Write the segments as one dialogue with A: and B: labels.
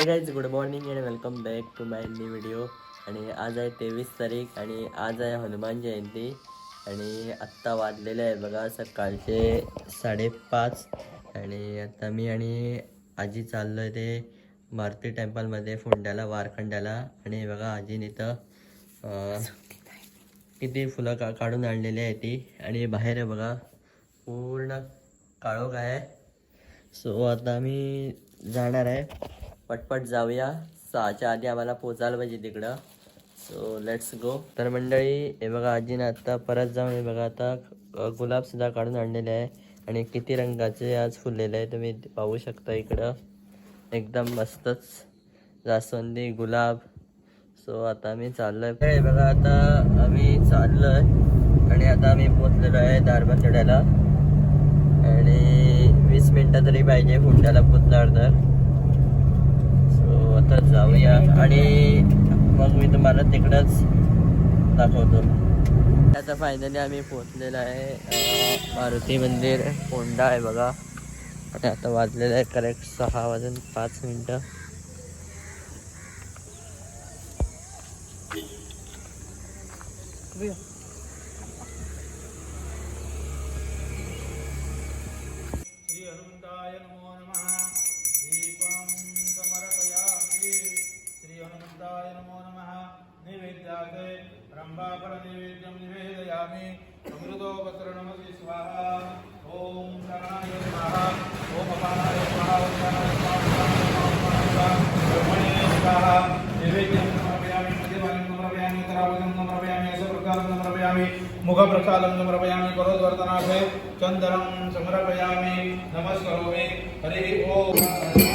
A: Hey guys good morning and welcome back to my new video आणि आज आहे तेवीस तारीख आणि आज आहे हनुमान जयंती. आणि आत्ता वाजलेलं आहे बघा सकाळचे साडेपाच. आणि आता मी आणि आजी चाललो आहे ते मारुती टेम्पलमध्ये फोंड्याला वारखंड्याला. आणि बघा आजीने इथं किती फुलं का काढून आणलेली आहे ती. आणि बाहेर आहे बघा पूर्ण काळोख आहे. सो आता मी जाणार आहे. पटपट जाऊया. सहाच्या आधी आम्हाला पोचायला पाहिजे तिकडं. सो लेट्स गो तर मंडळी हे बघा आजीनं आत्ता परत जाऊन हे बघा आता गुलाबसुद्धा काढून आणलेले आहे. आणि किती रंगाचे आज फुललेले आहे तुम्ही पाहू शकता इकडं. एकदम मस्तच. जास्वंदी गुलाब. सो आता आम्ही चाललोय. हे बघा आता आम्ही चाललोय. आणि आता आम्ही पोचलेलो आहे दारबंदड्याला आणि वीस मिनटं तरी पाहिजे हुंड्याला पोचल्यावर तर. सो जाऊया. आणि मग मी तुम्हाला तिकडंच दाखवतो. आता फायनली आम्ही पोचलेलो आहे मारुती मंदिर होंडा आहे बघा. आणि आता वाजलेलं आहे करेक्ट सहा वाजून पाच मिनटं.
B: Yeah. रम्भाफलनैवेद्यं निवेदयामि। अमृतो स्वाहा। ॐ शरणाय स्वाहा। ॐ शरणाय ब्रह्मणे स्वाहा। नैवेद्यं समर्पयामि मध्यमानं समर्पयामि करावलं समर्पयामि समर्पयामि समर्पयामि करोद्वर्तनाथे चन्दनं समर्पयामि नमस्करोमि। हरिः ओम्।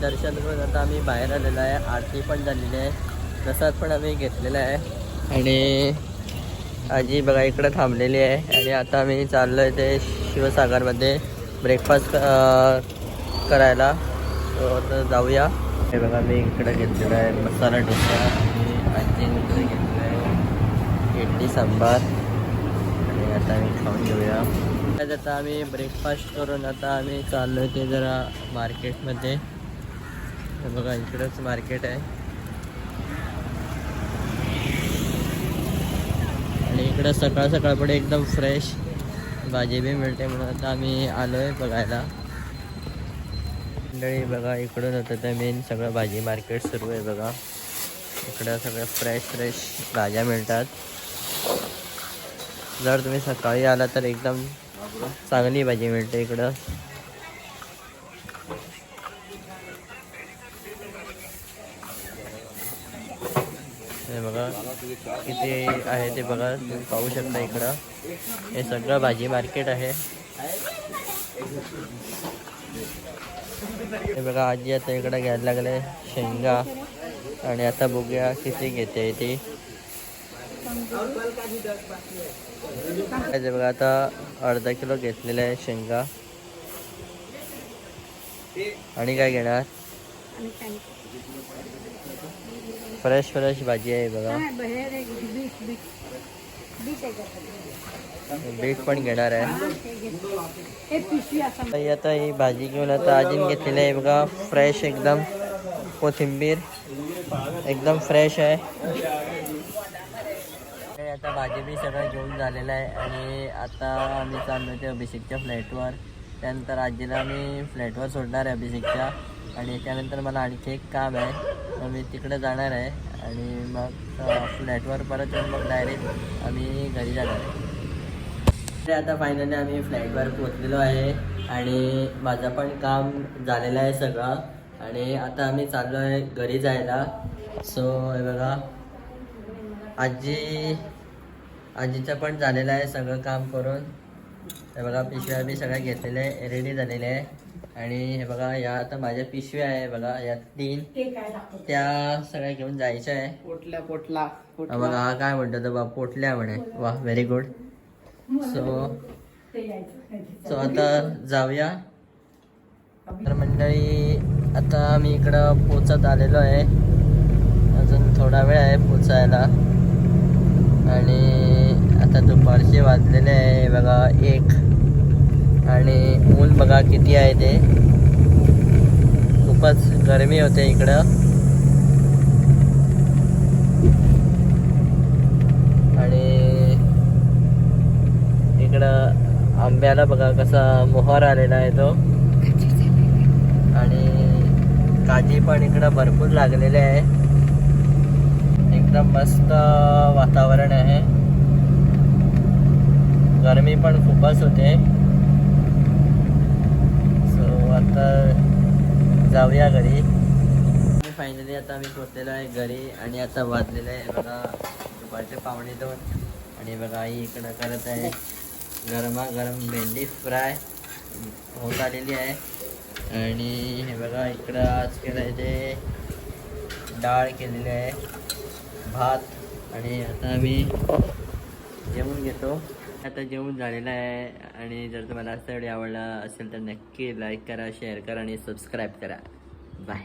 A: दर्शन करून आता आम्ही बाहेर आलेलो आहे. आरती पण झालेली आहे. प्रसाद पण आम्ही घेतलेला आहे. आणि आजी बघा इकडं थांबलेली आहे. आणि आता आम्ही चाललो आहे ते शिवसागरमध्ये ब्रेकफास्ट करायला. तर जाऊया. हे बघा मी इकडं घेतलेलं आहे मसाला डोसा. आणि आजीने घेतलं आहे इडली सांबार. आणि आता आम्ही खाऊन घेऊया. आज आता आम्ही ब्रेकफास्ट करून आता आम्ही चाललो आहे ते जरा मार्केटमध्ये हे बघा इकडंच मार्केट आहे. आणि इकडं सकाळ सकाळ पुढे एकदम फ्रेश भाजी बी मिळते म्हणून आता आम्ही आलो आहे बघायला. मंडळी बघा इकडून होतं ते मेन सगळं भाजी मार्केट सुरू आहे बघा. इकडं सगळं फ्रेश फ्रेश भाज्या मिळतात. जर तुम्ही सकाळी आला तर एकदम चांगली भाजी मिळते इकडं. हे बघा. किती आहे ते बघा. तुम्ही पाहू शकता इकडं. हे सगळं भाजी मार्केट आहे. हे बघा आजी आता इकडे घ्यायला लागले शेंगा. आणि आता बघूया किती घेते ती. बघा आता अर्धा किलो घेतलेलं आहे शेंगा. आणि काय घेणार? फ्रेश फ्रेश भाजी आहे बघा. बीट पण घेणार आहे. आता ही भाजी घेऊन आता आजीन घेतलेली आहे बघा. फ्रेश एकदम कोथिंबीर. एकदम फ्रेश आहे. आता भाजी बी सगळं घेऊन झालेलं आहे. आणि आता आम्ही चाललो ते अभिषेकच्या फ्लॅटवर त्यानंतर आजीला मी फ्लॅटवर सोडणार आहे अभिषेकच्या. आणि त्यानंतर मला आणखी एक काम आहे. मग मी तिकडे जाणार आहे. आणि मग फ्लॅटवर परत येऊन मग डायरेक्ट आम्ही घरी जाणार आहे. तर आता फायनली आम्ही फ्लॅटवर पोचलेलो आहे. आणि माझं पण काम झालेलं आहे सगळं. आणि आता आम्ही चाललो आहे घरी जायला. सो हे बघा. आजी आजीचं पण झालेलं आहे सगळं काम करून. हे बघा पिशव्या बी सगळ्या घेतलेल्या आहे रेडी झालेल्या आहे. आणि हे बघा या आता माझ्या पिशव्या आहे बघा या तीन. त्या सगळ्या घेऊन जायच्या आहे.
C: पोटल्या पोटला
A: बघा हा काय म्हणतो तो बा पोटल्या म्हणे. वा व्हेरी गुड सो सो आता जाऊया. तर मंडळी आता आम्ही इकडं पोचत आलेलो आहे. अजून थोडा वेळ आहे पोचायला. आणि आता दुपारचे वाजलेले आहे बघा एक. आणि ऊन बघा किती आहे ते. खूपच गरमी होते इकडं. आणि इकडं आंब्याला बघा कसा मोहर आलेला आहे तो. आणि काजी पण इकडं भरपूर लागलेले आहे. एकदम मस्त वातावरण आहे. गरमी पण खूपच होते. आता जाऊया घरी. फायनली आता आम्ही पोचलेलो आहे घरी आणि आता वाजलेलं आहे. बघा दुपारचे पावणे दोन. आणि बघा आई इकडं करत आहे. गरमागरम भेंडी फ्राय होत आलेली आहे. आणि हे बघा इकडं आज केलं आहे ते डाळ केलेली आहे. भात. आणि आता आम्ही जेवून घेतो. आता जेवण झालेलं आहे आणि जर तुम्हाला असा व्हिडिओ आवडला असेल तर नक्की लाईक करा शेअर करा आणि सबस्क्राईब करा. बाय